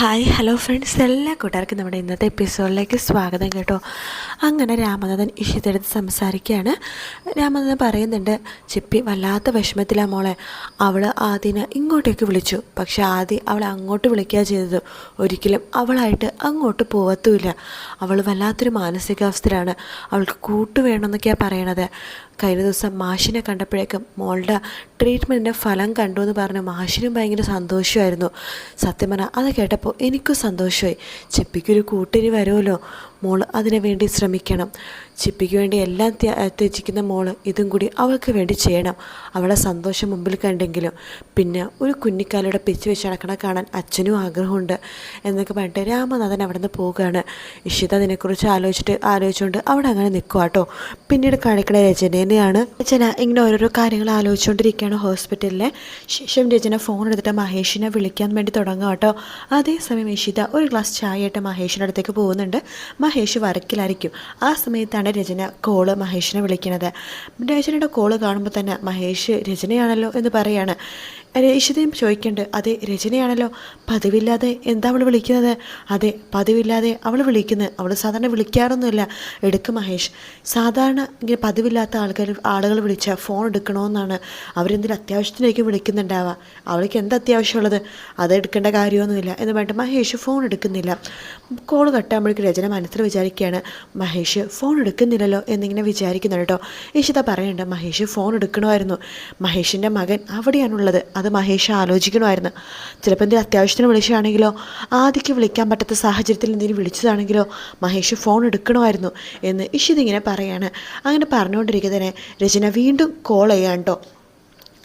Hi hello friends എല്ലാ കൂട്ടുകാർക്കും നമ്മുടെ ഇന്നത്തെ എപ്പിസോഡിലേക്ക് സ്വാഗതം കേട്ടോ. അങ്ങനെ രാമനാഥൻ ഇഷിതെടുത്ത് സംസാരിക്കുകയാണ്. രാമനാഥൻ പറയുന്നുണ്ട് ചിപ്പി വല്ലാത്ത വിഷമത്തിലാണ് മോളെ. അവൾ ആദ്യനെ ഇങ്ങോട്ടേക്ക് വിളിച്ചു. പക്ഷെ ആദ്യം അവളെ അങ്ങോട്ട് വിളിക്കുക ചെയ്തത്. ഒരിക്കലും അവളായിട്ട് അങ്ങോട്ട് പോകത്തുമില്ല അവൾ വല്ലാത്തൊരു മാനസികാവസ്ഥയിലാണ്. അവൾക്ക് കൂട്ട് വേണമെന്നൊക്കെയാണ് പറയണത്. കഴിഞ്ഞ ദിവസം മാഷിനെ കണ്ടപ്പോഴേക്കും മോളുടെ ട്രീറ്റ്മെന്റിന്റെ ഫലം കണ്ടു എന്ന് പറഞ്ഞ്. മാഷിനും ഭയങ്കര സന്തോഷമായിരുന്നു. സത്യം പറഞ്ഞാൽ അത് കേട്ടപ്പോൾ എനിക്കും സന്തോഷമായി. ചെപ്പിക്കൊരു കൂട്ടിന് വരുമല്ലോ? മോൾ അതിനു വേണ്ടി ശ്രമിക്കണം. ചിപ്പിക്ക് വേണ്ടി എല്ലാം ത്യ- ത്യജിക്കുന്ന മോൾ ഇതും കൂടി അവൾക്ക് വേണ്ടി ചെയ്യണം. അവളെ സന്തോഷം മുമ്പിൽ കണ്ടെങ്കിലും. പിന്നെ ഒരു കുഞ്ഞിക്കാലയുടെ പിച്ച് വെച്ച് നടക്കണ കാണാൻ അച്ഛനും ആഗ്രഹമുണ്ട് എന്നൊക്കെ പറഞ്ഞിട്ട് രാമനാഥൻ അവിടെ നിന്ന് പോവുകയാണ്. ഇഷിത അതിനെക്കുറിച്ച് ആലോചിച്ചിട്ട് ആലോചിച്ചുകൊണ്ട് അവിടെ അങ്ങനെ നിൽക്കുക കേട്ടോ പിന്നീട് കാണിക്കണ രചനേനെയാണ് രചന ഇങ്ങനെ ഓരോരോ കാര്യങ്ങൾ ആലോചിച്ചുകൊണ്ടിരിക്കുകയാണ് ഹോസ്പിറ്റലിലെ. ശേഷം രചന ഫോൺ എടുത്തിട്ട് മഹേഷിനെ വിളിക്കാൻ വേണ്ടി തുടങ്ങുക കേട്ടോ അതേസമയം ഇഷിത ഒരു ഗ്ലാസ് ചായ ആയിട്ട് മഹേഷിന്റെ അടുത്തേക്ക് പോകുന്നുണ്ട്. മഹേഷ് വർക്കിലായിരിക്കും ആ സമയത്താണ് രചന കോൾ മഹേഷിനെ വിളിക്കുന്നത്. രചനയുടെ കോൾ കാണുമ്പോൾ തന്നെ മഹേഷ് രചനയാണല്ലോ എന്ന് പറയാണ്. ഇഷിതയും ചോദിക്കേണ്ട അതെ രചനയാണല്ലോ. പതിവില്ലാതെ എന്താ അവൾ വിളിക്കുന്നത്? അതെ പതിവില്ലാതെ അവൾ വിളിക്കുന്നത് അവൾ സാധാരണ വിളിക്കാറൊന്നുമില്ല. എടുക്ക് മഹേഷ്. സാധാരണ ഇങ്ങനെ പതിവില്ലാത്ത ആൾക്കാർ ആളുകൾ വിളിച്ചാൽ ഫോൺ എടുക്കണമെന്നാണ് അവരെന്തെങ്കിലും അത്യാവശ്യത്തിനായിരിക്കും വിളിക്കുന്നുണ്ടാവുക അവൾക്ക് എന്താ അത്യാവശ്യമുള്ളത്? അത് എടുക്കേണ്ട കാര്യമൊന്നുമില്ല. എന്ന് പറഞ്ഞിട്ട് മഹേഷ് ഫോൺ എടുക്കുന്നില്ല. കോൾ കട്ടാകുമ്പോഴേക്ക് രചന മനസ്സിൽ വിചാരിക്കുകയാണ് മഹേഷ് ഫോൺ എടുക്കുന്നില്ലല്ലോ എന്നിങ്ങനെ വിചാരിക്കുന്നുണ്ട് കേട്ടോ. ഇഷിത പറയുന്നുണ്ട് മഹേഷ് ഫോൺ എടുക്കണമായിരുന്നു. മഹേഷിന്റെ മകൻ അവിടെയാണുള്ളത്. അത് മഹേഷ് ആലോചിക്കണമായിരുന്നു ചിലപ്പോൾ എന്തെങ്കിലും അത്യാവശ്യത്തിന് വിളിച്ചതാണെങ്കിലോ ആദ്യക്ക് വിളിക്കാൻ പറ്റാത്ത സാഹചര്യത്തിൽ എന്തെങ്കിലും വിളിച്ചതാണെങ്കിലോ മഹേഷ് ഫോൺ എടുക്കണമായിരുന്നു എന്ന് ഇഷിതിങ്ങനെ പറയാണ്. അങ്ങനെ പറഞ്ഞുകൊണ്ടിരിക്കുന്നതിനെ രചന വീണ്ടും കോൾ ചെയ്യാൻ കേട്ടോ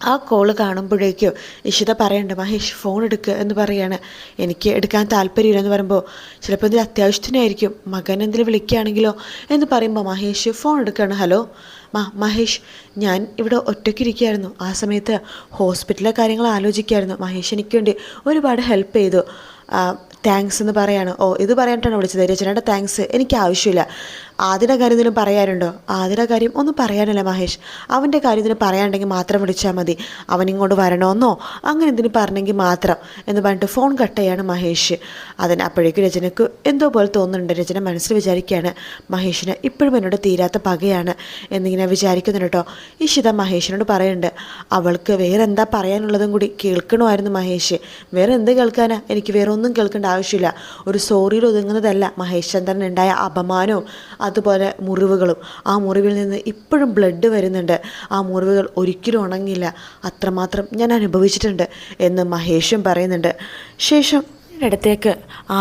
ആ കോൾ കാണുമ്പോഴേക്കും ഇഷിത പറയണ്ട മഹേഷ് ഫോൺ എടുക്കുക എന്ന് പറയാണ്. എനിക്ക് എടുക്കാൻ താല്പര്യമില്ല എന്ന് പറയുമ്പോൾ ചിലപ്പോൾ എന്തെങ്കിലും അത്യാവശ്യത്തിനായിരിക്കും മകൻ എന്തെങ്കിലും വിളിക്കുകയാണെങ്കിലോ എന്ന് പറയുമ്പോൾ മഹേഷ് ഫോൺ എടുക്കുകയാണ് ഹലോ മാ മഹേഷ് ഞാൻ ഇവിടെ ഒറ്റയ്ക്കിരിക്കുകയായിരുന്നു ആ സമയത്ത് ഹോസ്പിറ്റലിലെ കാര്യങ്ങൾ ആലോചിക്കുകയായിരുന്നു. മഹേഷ് എനിക്ക് വേണ്ടി ഒരുപാട് ഹെൽപ്പ് ചെയ്തു. താങ്ക്സ് എന്ന് പറയാണ്. ഓ ഇത് പറയാനായിട്ടാണ് വിളിച്ചത്. രചനയുടെ താങ്ക്സ് എനിക്ക് ആവശ്യമില്ല. ആദ്യയുടെ കാര്യം എന്തെങ്കിലും പറയാനുണ്ടോ കാര്യം ഒന്നും പറയാനല്ല മഹേഷ്. അവന്റെ കാര്യം ഇതിന് പറയാനുണ്ടെങ്കിൽ മാത്രം വിളിച്ചാൽ മതി. അവൻ ഇങ്ങോട്ട് വരണമെന്നോ അങ്ങനെ എന്തിനു പറഞ്ഞെങ്കിൽ മാത്രം എന്ന് പറഞ്ഞിട്ട് ഫോൺ കട്ട് ചെയ്യാണ് മഹേഷ്. അതിന് അപ്പോഴേക്കും രചനക്ക് എന്തോ പോലെ തോന്നുന്നുണ്ട്. രചന മനസ്സിൽ വിചാരിക്കുകയാണ് മഹേഷിന് ഇപ്പോഴും എന്നോട് തീരാത്ത പകയാണ് എന്നിങ്ങനെ വിചാരിക്കുന്നുണ്ട് കേട്ടോ. ഇഷിത മഹേഷിനോട് പറയുന്നുണ്ട് അവൾക്ക് വേറെ എന്താ പറയാനുള്ളതും കൂടി കേൾക്കണമായിരുന്നു മഹേഷ്. വേറെ എന്ത് കേൾക്കാനാ? എനിക്ക് വേറെ ഒന്നും കേൾക്കേണ്ട ആവശ്യമില്ല. ഒരു സോറിയിൽ ഒതുങ്ങുന്നതല്ല മഹേഷ് ചന്ദ്രൻ ഉണ്ടായ അപമാനവും അതുപോലെ മുറിവുകളും. ആ മുറിവിൽ നിന്ന് ഇപ്പോഴും ബ്ലഡ് വരുന്നുണ്ട്. ആ മുറിവുകൾ ഒരിക്കലും ഉണങ്ങില്ല അത്രമാത്രം ഞാൻ അനുഭവിച്ചിട്ടുണ്ട് എന്ന് മഹേഷും പറയുന്നുണ്ട്. ശേഷം അടുത്തേക്ക്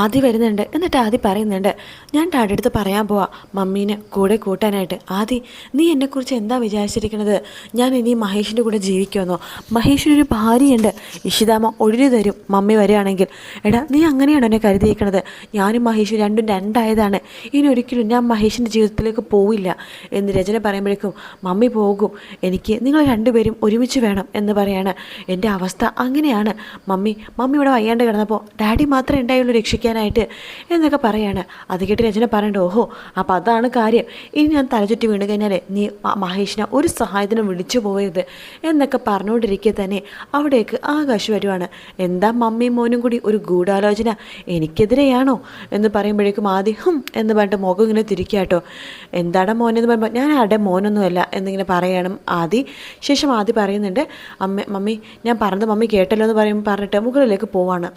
ആദ്യ വരുന്നുണ്ട്. എന്നിട്ട് ആദ്യ പറയുന്നുണ്ട് ഞാൻ ഡാഡി അടുത്ത് പറയാൻ പോവാ. മമ്മീനെ കൂടെ കൂട്ടാനായിട്ട്. ആദി നീ എന്നെക്കുറിച്ച് എന്താ വിചാരിച്ചിരിക്കുന്നത് ഞാൻ ഇനി മഹേഷിന്റെ കൂടെ ജീവിക്കുമെന്നോ? മഹേഷിനൊരു ഭാര്യയുണ്ട്. ഇഷിതാമ ഒഴിഞ്ഞു തരും മമ്മി വരികയാണെങ്കിൽ. എടാ നീ അങ്ങനെയാണോ എന്നെ കരുതിയിരിക്കുന്നത് ഞാനും മഹേഷും രണ്ടും രണ്ടായതാണ്. ഇനി ഒരിക്കലും ഞാൻ മഹേഷിന്റെ ജീവിതത്തിലേക്ക് പോവില്ല എന്ന് രചന പറയുമ്പോഴേക്കും മമ്മി പോകും. എനിക്ക് നിങ്ങൾ രണ്ടുപേരും ഒരുമിച്ച് വേണം എന്ന് പറയാണ്. എന്റെ അവസ്ഥ അങ്ങനെയാണ്. മമ്മി മമ്മി ഇവിടെ വയ്യാണ്ട് കിടന്നപ്പോൾ ഡാഡി മാത്രമേ ഉണ്ടായുള്ളൂ രക്ഷിക്കാനായിട്ട് എന്നൊക്കെ പറയാണ്. അത് കേട്ട് രചന പറയണ്ട ഓഹോ അപ്പോൾ അതാണ് കാര്യം. ഇനി ഞാൻ തലചുറ്റി വീണ് കഴിഞ്ഞാൽ നീ മഹേഷിനെ ഒരു സഹായത്തിനും വിളിച്ചു പോയത് എന്നൊക്കെ പറഞ്ഞുകൊണ്ടിരിക്കെ തന്നെ അവിടേക്ക് ആകാശ് വരുവാണ്. എന്താ മമ്മിയും മോനും കൂടി ഒരു ഗൂഢാലോചന? എനിക്കെതിരെയാണോ? എന്ന് പറയുമ്പോഴേക്കും ആദ്യം എന്ന് പറഞ്ഞിട്ട് മുഖം ഇങ്ങനെ തിരിക്കാട്ടോ. എന്താടാ മോനെന്ന് പറയുമ്പോൾ ഞാൻ ആരുടെ മോനൊന്നുമല്ല എന്നിങ്ങനെ പറയണം ആദി. ശേഷം ആദി പറയുന്നുണ്ട് അമ്മ മമ്മി ഞാൻ പറഞ്ഞത് മമ്മി കേട്ടല്ലോ എന്ന് പറയുമ്പോൾ പറഞ്ഞിട്ട് മുകളിലേക്ക് പോവാണ്.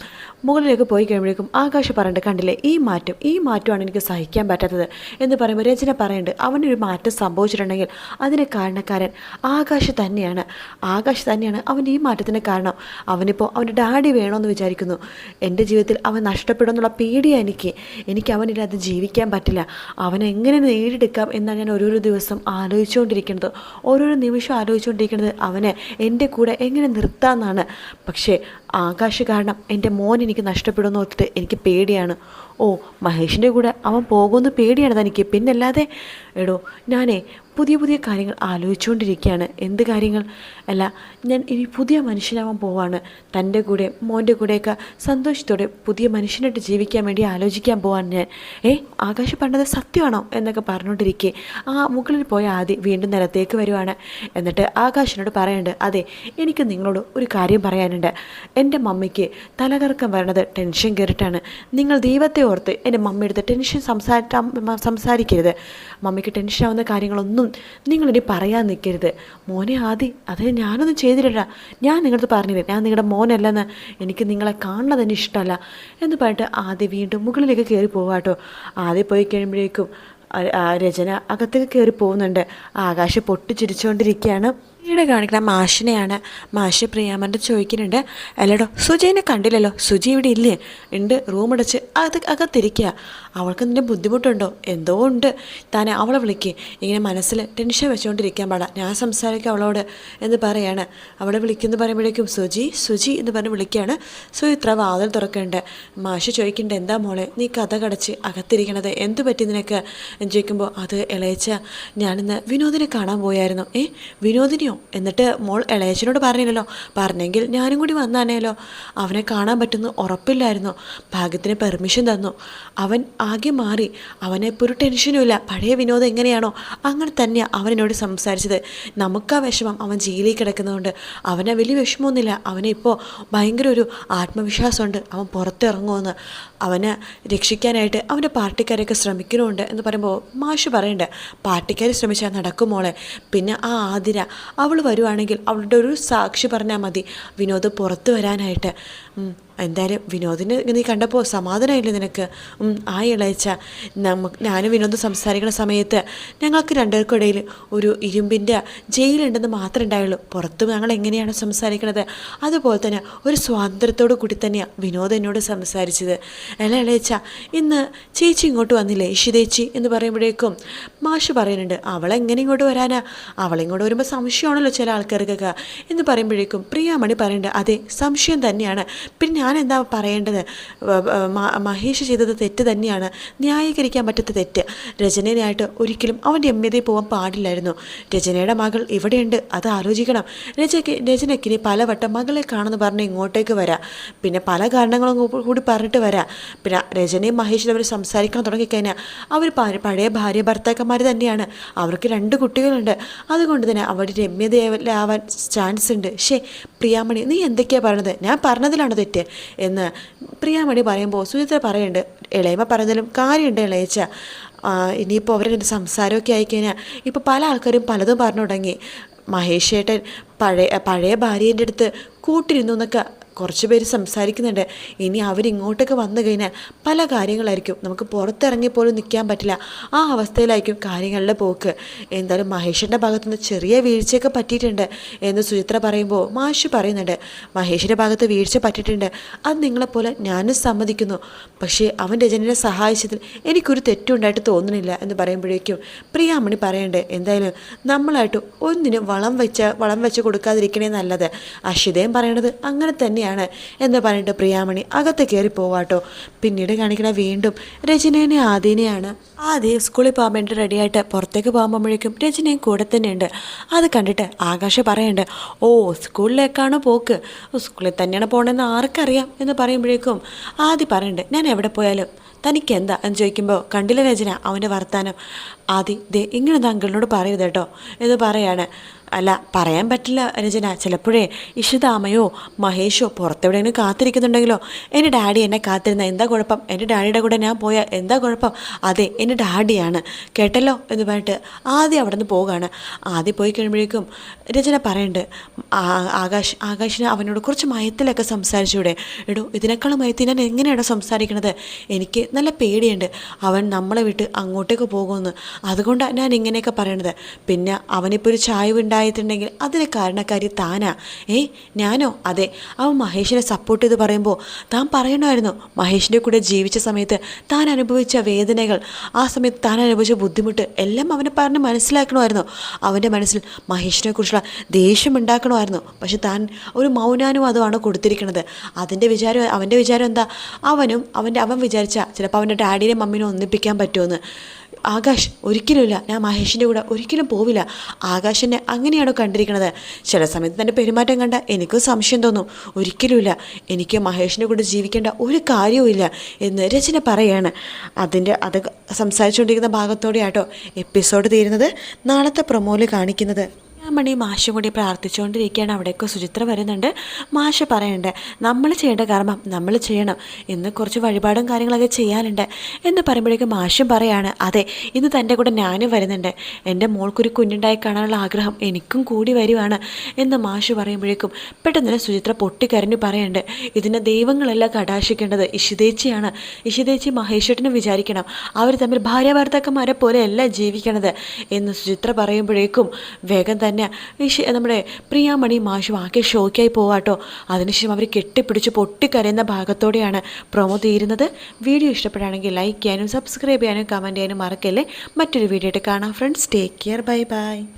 മുകളിലേക്ക് പോയി കഴിയുമ്പോഴേക്കും ആകാശ് പറഞ്ഞിട്ട് കണ്ടില്ലേ ഈ മാറ്റം ഈ മാറ്റമാണ് എനിക്ക് സഹിക്കാൻ പറ്റാത്തത് എന്ന് പറയുമ്പോൾ രചന പറയുന്നുണ്ട്. അവനൊരു മാറ്റം സംഭവിച്ചിട്ടുണ്ടെങ്കിൽ അതിന് കാരണക്കാരൻ ആകാശ് തന്നെയാണ്. ആകാശ് തന്നെയാണ് അവൻ ഈ മാറ്റത്തിന് കാരണം. അവനിപ്പോൾ അവന്റെ ഡാഡി വേണമെന്ന് വിചാരിക്കുന്നു. എന്റെ ജീവിതത്തിൽ അവൻ നഷ്ടപ്പെടുമെന്നുള്ള പേടിയാണ് എനിക്ക്. എനിക്ക് അവനില്ലാതെ ജീവിക്കാൻ പറ്റില്ല. അവനെ എങ്ങനെ നേടിയെടുക്കാം എന്നാണ് ഞാൻ ഓരോരോ ദിവസം ആലോചിച്ചുകൊണ്ടിരിക്കുന്നത്. ഓരോരോ നിമിഷം ആലോചിച്ചുകൊണ്ടിരിക്കുന്നത് അവനെ എന്റെ കൂടെ എങ്ങനെ നിർത്താമെന്നാണ് പക്ഷേ ആകാശ് കാരണം എന്റെ മോൻ എനിക്ക് നഷ്ടപ്പെടുമെന്ന് ഓർത്തിട്ട് എനിക്ക് പേടിയാണ്. ഓ മഹേഷിന്റെ കൂടെ അവൻ പോകുമെന്ന് പേടിയാണ് തനിക്ക്. പിന്നല്ലാതെ എടോ ഞാനേ പുതിയ പുതിയ കാര്യങ്ങൾ ആലോചിച്ചുകൊണ്ടിരിക്കുകയാണ്. എന്ത് കാര്യങ്ങൾ? അല്ല ഞാൻ ഇനി പുതിയ മനുഷ്യനാവാൻ പോവാണ്. തന്റെ കൂടെ മോന്റെ കൂടെയൊക്കെ സന്തോഷത്തോടെ പുതിയ മനുഷ്യനായിട്ട് ജീവിക്കാൻ വേണ്ടി ആലോചിക്കാൻ പോവാണ് ഞാൻ. ഏ ആകാശ് പറഞ്ഞത് സത്യമാണോ എന്നൊക്കെ പറഞ്ഞുകൊണ്ടിരിക്കെ. ആ മുകളിൽ പോയ ആദ്യം വീണ്ടും നിലത്തേക്ക് വരുവാണ്. എന്നിട്ട് ആകാശിനോട് പറയുന്നുണ്ട് അതെ എനിക്ക് നിങ്ങളോട് ഒരു കാര്യം പറയാനുണ്ട്. എന്റെ മമ്മിക്ക് തലകറക്കം വരണത് ടെൻഷൻ കയറിയിട്ടാണ് നിങ്ങൾ ദൈവത്തെ ഓർത്ത് എന്റെ മമ്മിയെടുത്ത് ടെൻഷൻ സംസാ സംസാരിക്കരുത്. മമ്മിക്ക് ടെൻഷനാവുന്ന കാര്യങ്ങളൊന്നും നിങ്ങളിനി പറയാൻ നിൽക്കരുത് മോനെ ആദി അത് ഞാനൊന്നും ചെയ്തിട്ടില്ല. ഞാൻ നിങ്ങളടുത്ത് പറഞ്ഞില്ല ഞാൻ നിങ്ങളുടെ മോനല്ലെന്ന്. എനിക്ക് നിങ്ങളെ കാണുന്നത് തന്നെ ഇഷ്ടമല്ല. എന്ന് പറഞ്ഞിട്ട് ആദ്യം വീണ്ടും മുകളിലേക്ക് കയറി പോവാട്ടോ ആദ്യം പോയി കഴിയുമ്പോഴേക്കും രചന അകത്തേക്ക് കയറി പോകുന്നുണ്ട്. ആകാശം പൊട്ടിച്ചിരിച്ചുകൊണ്ടിരിക്കുകയാണ് ഇവിടെ കാണിക്കുന്ന മാഷിനെയാണ് മാഷ് പ്രിയാമന്റെ ചോദിക്കുന്നുണ്ട്. അല്ലടോ സുജീനെ കണ്ടില്ലല്ലോ? സുജി ഇവിടെ ഇല്ലേ? ഉണ്ട് റൂമടച്ച് അത് അകത്തിരിക്കുക. അവൾക്ക് നിന്റെ ബുദ്ധിമുട്ടുണ്ടോ? എന്തോ ഉണ്ട്. താനെ അവളെ വിളിക്കേ. ഇങ്ങനെ മനസ്സിൽ ടെൻഷൻ വെച്ചുകൊണ്ടിരിക്കാൻ പാടാ. ഞാൻ സംസാരിക്കാം അവളോട് എന്ന് പറയാണ്. അവളെ വിളിക്കുന്നു പറയുമ്പോഴേക്കും സുജി സുജി എന്ന് പറഞ്ഞ് വിളിക്കുകയാണ്. ഇത്ര വാതിൽ തുറക്കുന്നുണ്ട്. മാഷ് ചോദിക്കേണ്ടത് എന്താ മോളെ നീ കഥ കടച്ച് അകത്തിരിക്കണത്? എന്തു പറ്റി നിനക്ക്? ചോദിക്കുമ്പോൾ അത് ഇളയച്ച ഞാനിന്ന് വിനോദിനെ കാണാൻ പോയായിരുന്നു. ഏ വിനോദിനെയോ എന്നിട്ട് മോൾ ഇളയച്ചനോട് പറഞ്ഞില്ലല്ലോ. പറഞ്ഞെങ്കിൽ ഞാനും കൂടി വന്നാനേലോ അവനെ കാണാൻ പറ്റുന്ന ഉറപ്പില്ലായിരുന്നു. ഭാഗ്യത്തിന് പെർമിഷൻ തന്നു. അവൻ ആകെ മാറി. അവനെ ഇപ്പോൾ ഒരു ടെൻഷനും ഇല്ല. പഴയ വിനോദം എങ്ങനെയാണോ അങ്ങനെ തന്നെയാണ് അവനോട് സംസാരിച്ചത്. നമുക്ക് ആ വിഷമം അവൻ ജയിലിൽ കിടക്കുന്നതുകൊണ്ട്. അവനെ വലിയ വിഷമമൊന്നുമില്ല. അവനെ ഇപ്പോൾ ഭയങ്കര ഒരു ആത്മവിശ്വാസമുണ്ട്. അവൻ പുറത്തിറങ്ങുമെന്ന്. അവനെ രക്ഷിക്കാനായിട്ട് അവന്റെ പാർട്ടിക്കാരൊക്കെ ശ്രമിക്കുന്നുണ്ട് എന്ന് പറയുമ്പോൾ മാഷ് പറയണ്ടേ. പാർട്ടിക്കാർ ശ്രമിച്ചാൽ നടക്കും മോളെ. പിന്നെ ആ ആതിര അവൾ വരുവാണെങ്കിൽ അവളുടെ ഒരു സാക്ഷി പറഞ്ഞാൽ മതി. വിനോദ് പുറത്ത് വരാനായിട്ട്. എന്തായാലും വിനോദിനെ നീ കണ്ടപ്പോൾ സമാധാനമായില്ലേ നിനക്ക്? ആ ഇളയച്ച. നമുക്ക് ഞാനും വിനോദ് സംസാരിക്കുന്ന സമയത്ത് ഞങ്ങൾക്ക് രണ്ടുപേർക്കിടയിൽ ഒരു ഇരുമ്പിന്റെ ജയിലുണ്ടെന്ന് മാത്രമേ ഉണ്ടായുള്ളൂ. പുറത്ത് ഞങ്ങൾ എങ്ങനെയാണ് സംസാരിക്കുന്നത് അതുപോലെ തന്നെ ഒരു സ്വാതന്ത്ര്യത്തോടു കൂടി തന്നെയാണ് വിനോദ് എന്നോട് സംസാരിച്ചത്. അല്ല ഇളയച്ച ഇന്ന് ചേച്ചി ഇങ്ങോട്ട് വന്നില്ലേ? ഇഷിതേച്ചി എന്ന് പറയുമ്പോഴേക്കും മാഷ് പറയുന്നുണ്ട് അവളെങ്ങനെ ഇങ്ങോട്ട് വരാനാ? അവളിങ്ങോട്ട് വരുമ്പോൾ സംശയമാണല്ലോ ചില ആൾക്കാർക്കൊക്കെ. എന്ന് പറയുമ്പോഴേക്കും പ്രിയാമണി പറയുന്നുണ്ട് അതെ സംശയം തന്നെയാണ്. പിന്നെ ഞാൻ എന്താ പറയേണ്ടത് മഹേഷ് ചെയ്തത് തെറ്റ് തന്നെയാണ്. ന്യായീകരിക്കാൻ പറ്റാത്ത തെറ്റ്. രചനയായിട്ട് ഒരിക്കലും അവന്റെ എമ്മ്യതയിൽ പോകാൻ പാടില്ലായിരുന്നു. രചനയുടെ മകൾ ഇവിടെയുണ്ട് അത് ആലോചിക്കണം. രചയ്ക്ക് രചനയ്ക്ക് പലവട്ടം മകളെ കാണുമെന്ന് പറഞ്ഞ് ഇങ്ങോട്ടേക്ക് വരാം. പിന്നെ പല കാരണങ്ങളും കൂടി പറഞ്ഞിട്ട് വരാം. പിന്നെ രചനയും മഹേഷും അവർ സംസാരിക്കാൻ തുടങ്ങിക്കഴിഞ്ഞാൽ അവർ പഴയ ഭാര്യ ഭർത്താക്കന്മാർ തന്നെയാണ്. അവർക്ക് രണ്ട് കുട്ടികളുണ്ട്. അതുകൊണ്ട് തന്നെ അവരുടെ രമ്യതയാവാൻ ചാൻസ് ഉണ്ട്. ഷേ പ്രിയാമണി നീ എന്തൊക്കെയാണ് പറയണത്? ഞാൻ പറഞ്ഞതിലാണ് തെറ്റ്? എന്ന് പ്രിയാമണി പറയുമ്പോൾ സുചിത്ര പറയുന്നുണ്ട് ഇളയമ പറഞ്ഞാലും കാര്യമുണ്ട് ഇളയച്ച. ഇനിയിപ്പോൾ അവരുടെ സംസാരമൊക്കെ ആയിക്കഴിഞ്ഞാൽ ഇപ്പോൾ പല ആൾക്കാരും പലതും പറഞ്ഞു തുടങ്ങി. മഹേഷ് ഏട്ടൻ പഴയ പഴയ ഭാര്യേന്റെ അടുത്ത് കൂട്ടിരുന്നു എന്നൊക്കെ കുറച്ച് പേര് സംസാരിക്കുന്നുണ്ട്. ഇനി അവരിങ്ങോട്ടൊക്കെ വന്നു കഴിഞ്ഞാൽ പല കാര്യങ്ങളായിരിക്കും. നമുക്ക് പുറത്തിറങ്ങി പോലും നിൽക്കാൻ പറ്റില്ല. ആ അവസ്ഥയിലായിരിക്കും കാര്യങ്ങളുടെ പോക്ക്. എന്തായാലും മഹേഷിന്റെ ഭാഗത്തുനിന്ന് ചെറിയ വീഴ്ചയൊക്കെ പറ്റിയിട്ടുണ്ട് എന്ന് സുചിത്ര പറയുമ്പോൾ മാഷ് പറയുന്നുണ്ട്. മഹേഷിന്റെ ഭാഗത്ത് വീഴ്ച പറ്റിയിട്ടുണ്ട്. അത് നിങ്ങളെപ്പോലെ ഞാനും സമ്മതിക്കുന്നു. പക്ഷേ അവൻ രചനയെ സഹായിച്ചതിൽ എനിക്കൊരു തെറ്റുണ്ടായിട്ട് തോന്നുന്നില്ല എന്ന് പറയുമ്പോഴേക്കും പ്രിയാമണി പറയണ്ടേ എന്തായാലും നമ്മളായിട്ട് ഒന്നിനും വളം വെച്ച വളം വെച്ച് കൊടുക്കാതിരിക്കണേ നല്ലത്. അഷിതയും പറയണത് അങ്ങനെ തന്നെയാണ് എന്ന് പറഞ്ഞിട്ട് പ്രിയാമണി അകത്ത് കയറി പോവാട്ടോ. പിന്നീട് കാണിക്കണ വീണ്ടും രചനേനെ ആദീനെയാണ്. ആദ്യം സ്കൂളിൽ പോകാൻ വേണ്ടി റെഡിയായിട്ട് പുറത്തേക്ക് പോകുമ്പോഴേക്കും രചനയും കൂടെ തന്നെയുണ്ട്. അത് കണ്ടിട്ട് ആകാശ പറയുന്നുണ്ട് ഓ സ്കൂളിലേക്കാണ് പോക്ക്. സ്കൂളിൽ തന്നെയാണ് പോകണമെന്ന് ആർക്കറിയാം? എന്ന് പറയുമ്പോഴേക്കും ആദ്യം പറയുന്നുണ്ട് ഞാൻ എവിടെ പോയാലും തനിക്ക് എന്താ എന്ന് ചോദിക്കുമ്പോൾ കണ്ടില്ല രചന അവന്റെ വർത്താനം. ആദി ദേ ഇങ്ങനെ അങ്കിളിനോട് പറയരുത് കേട്ടോ എന്ന് പറയാണ്. അല്ല പറയാൻ പറ്റില്ല രചന. ചിലപ്പോഴേ ഇഷിതാമയോ മഹേഷോ പുറത്തെവിടെയെങ്കിലും കാത്തിരിക്കുന്നുണ്ടെങ്കിലോ എന്റെ ഡാഡി എന്നെ കാത്തിരുന്ന എന്താ കുഴപ്പം? എന്റെ ഡാഡിയുടെ കൂടെ ഞാൻ പോയാൽ എന്താ കുഴപ്പം? അതെ എന്റെ ഡാഡിയാണ്. കേട്ടല്ലോ? എന്ന് പറഞ്ഞിട്ട് ആദ്യം അവിടെ നിന്ന് പോവുകയാണ്. ആദ്യം പോയി കഴിയുമ്പോഴേക്കും രചന പറയണ്ട് ആകാശ് ആകാശിന് അവനോട് കുറച്ച് മയത്തിലൊക്കെ സംസാരിച്ചൂടെ. എടോ ഇതിനേക്കാളും മയത്തിൽ ഞാൻ എങ്ങനെയാണോ സംസാരിക്കണത്? എനിക്ക് നല്ല പേടിയുണ്ട്. അവൻ നമ്മളെ വിട്ട് അങ്ങോട്ടേക്ക് പോകുമെന്ന്. അതുകൊണ്ടാണ് ഞാൻ ഇങ്ങനെയൊക്കെ പറയണത്. പിന്നെ അവനിപ്പോൾ ഒരു ചായവ് ഉണ്ടായിട്ടുണ്ടെങ്കിൽ അതിന് കാരണക്കാരി താനാ. ഏ ഞാനോ? അതെ. അവൻ മഹേഷിനെ സപ്പോർട്ട് ചെയ്ത് പറയുമ്പോൾ താൻ പറയണമായിരുന്നു മഹേഷിന്റെ കൂടെ ജീവിച്ച സമയത്ത് താൻ അനുഭവിച്ച വേദനകൾ. ആ സമയത്ത് താൻ അനുഭവിച്ച ബുദ്ധിമുട്ട് എല്ലാം അവനെ പറഞ്ഞ് മനസ്സിലാക്കണമായിരുന്നു. അവന്റെ മനസ്സിൽ മഹേഷിനെ കുറിച്ചുള്ള ദേഷ്യം ഉണ്ടാക്കണമായിരുന്നു. പക്ഷെ താൻ ഒരു മൗനാനുവാദമാണ് കൊടുത്തിരിക്കുന്നത് അതിന്റെ വിചാരം അവന്റെ വിചാരം എന്താ? അവനും അവന്റെ അവൻ വിചാരിച്ച ചിലപ്പോൾ അവന്റെ ഡാഡിനെയും മമ്മീനെ ഒന്നിപ്പിക്കാൻ പറ്റുമെന്ന്. ആകാശ് ഒരിക്കലുമില്ല. ഞാൻ മഹേഷിന്റെ കൂടെ ഒരിക്കലും പോവില്ല. ആകാശിനെ അങ്ങനെയാണോ കണ്ടിരിക്കുന്നത്? ചില സമയത്ത് തന്റെ പെരുമാറ്റം കണ്ട എനിക്കും സംശയം തോന്നും. ഒരിക്കലുമില്ല. എനിക്ക് മഹേഷിന്റെ കൂടെ ജീവിക്കേണ്ട ഒരു കാര്യവുമില്ല എന്ന് രചന പറയാണ്. അതിന്റെ അത് സംസാരിച്ചുകൊണ്ടിരിക്കുന്ന ഭാഗത്തോടെയാട്ടോ എപ്പിസോഡ് തീരുന്നത്. നാളത്തെ പ്രൊമോയിൽ കാണിക്കുന്നത്. മണി മാഷും കൂടി പ്രാർത്ഥിച്ചുകൊണ്ടിരിക്കുകയാണ്. അവിടേക്ക് സുചിത്ര വരുന്നുണ്ട്. മാഷ പറയുന്നുണ്ട് നമ്മൾ ചെയ്യേണ്ട കർമ്മം നമ്മൾ ചെയ്യണം. ഇന്ന് കുറച്ച് വഴിപാടും കാര്യങ്ങളൊക്കെ ചെയ്യാനുണ്ട്. എന്ന് പറയുമ്പോഴേക്കും മാഷും പറയാണ് അതെ ഇന്ന് തന്റെ കൂടെ ഞാനും വരുന്നുണ്ട്. എന്റെ മോൾക്കൊരു കുഞ്ഞുണ്ടായി കാണാനുള്ള ആഗ്രഹം എനിക്കും കൂടി വരുവാണ്. എന്ന് മാഷ് പറയുമ്പോഴേക്കും പെട്ടെന്ന് സുചിത്ര പൊട്ടിക്കരഞ്ഞു പറയുന്നുണ്ട് ഇതിനെ ദൈവങ്ങളല്ല കടാശിക്കേണ്ടത് ഇഷിതേച്ചിയാണ്. ഇഷിതേച്ചി മഹേശ്വരനും വിചാരിക്കണം. അവർ തമ്മിൽ ഭാര്യ ഭർത്താക്കന്മാരെ പോലെയല്ല ജീവിക്കണത്. എന്ന് സുചിത്ര പറയുമ്പോഴേക്കും വേഗം തന്നെ നമ്മുടെ പ്രിയാമണി മാഷും ആകെ ഷോക്കായി പോവാട്ടോ അതിനുശേഷം അവർ കെട്ടിപ്പിടിച്ച് പൊട്ടിക്കരയുന്ന ഭാഗത്തോടെയാണ് പ്രൊമോ തീരുന്നത്. വീഡിയോ ഇഷ്ടപ്പെടുകയാണെങ്കിൽ ലൈക്ക് ചെയ്യാനും സബ്സ്ക്രൈബ് ചെയ്യാനും കമന്റ് ചെയ്യാനും മറക്കല്ലേ. മറ്റൊരു വീഡിയോ ആയിട്ട് കാണാം friends take care bye bye